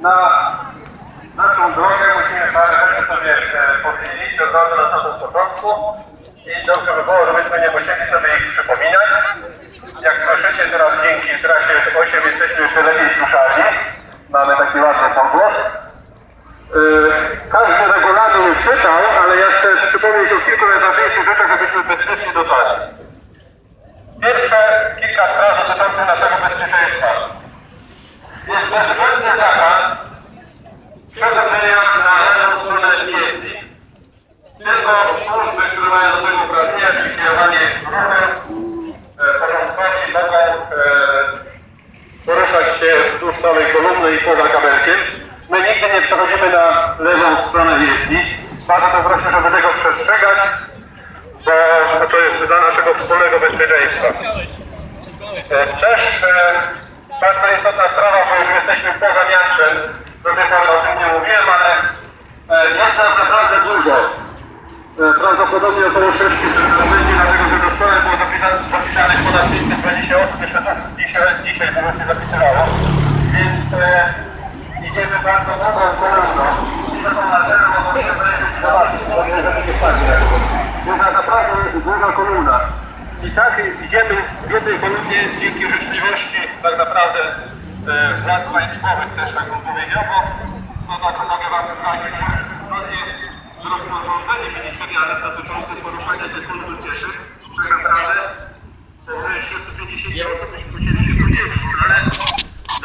na naszą drogę musimy parę rzeczy sobie e, powiedzieć od razu na samym początku i dobrze by było, żebyśmy nie musieli sobie ich przypominać. Jak słyszycie teraz dzięki trasie 8 jesteśmy jeszcze lepiej słyszalni. Mamy taki ładny pogłos. E, każdy regulamin czytał, ale ja chcę przypomnieć o kilku najważniejszych rzeczach, żebyśmy bezpiecznie dotarli. Jest bezwzględny zakaz przechodzenia na lewą stronę jezdni. Tylko służby, które mają do tego uprawnienia, czyli kierowanie ruchem, e, porządkowi, mogą e, poruszać się wzdłuż całej kolumny i poza kabelkiem. My nigdy nie przechodzimy na lewą stronę jezdni. Bardzo to proszę, żeby tego przestrzegać, bo to jest dla naszego wspólnego bezpieczeństwa. E, Też e, bardzo istotna sprawa, bo już jesteśmy poza miastem, do tej pory o tym nie mówiłem, ale e, jest naprawdę dużo. E, Prawdopodobnie około 6 będzie, dlatego że do szkoły było zapisa- zapisanych ponad 520 osób, jeszcze też dzisiaj, dzisiaj dużo się zapisywało, więc e, idziemy bardzo długą kolumną. I to na czele mogą się i zobaczyć, bo nie. Jest na naprawdę duża kolumna. I tak idziemy w jednej kolumnie dzięki życzliwości tak naprawdę e, władz państwowych też tak bym powiedział, bo no tak mogę Wam zdradzić, że zgodnie z rozporządzeniem ministerialnym dotyczącym poruszania się kultur pieszych, tak naprawdę e, 650 osób musieli się podzielić, ale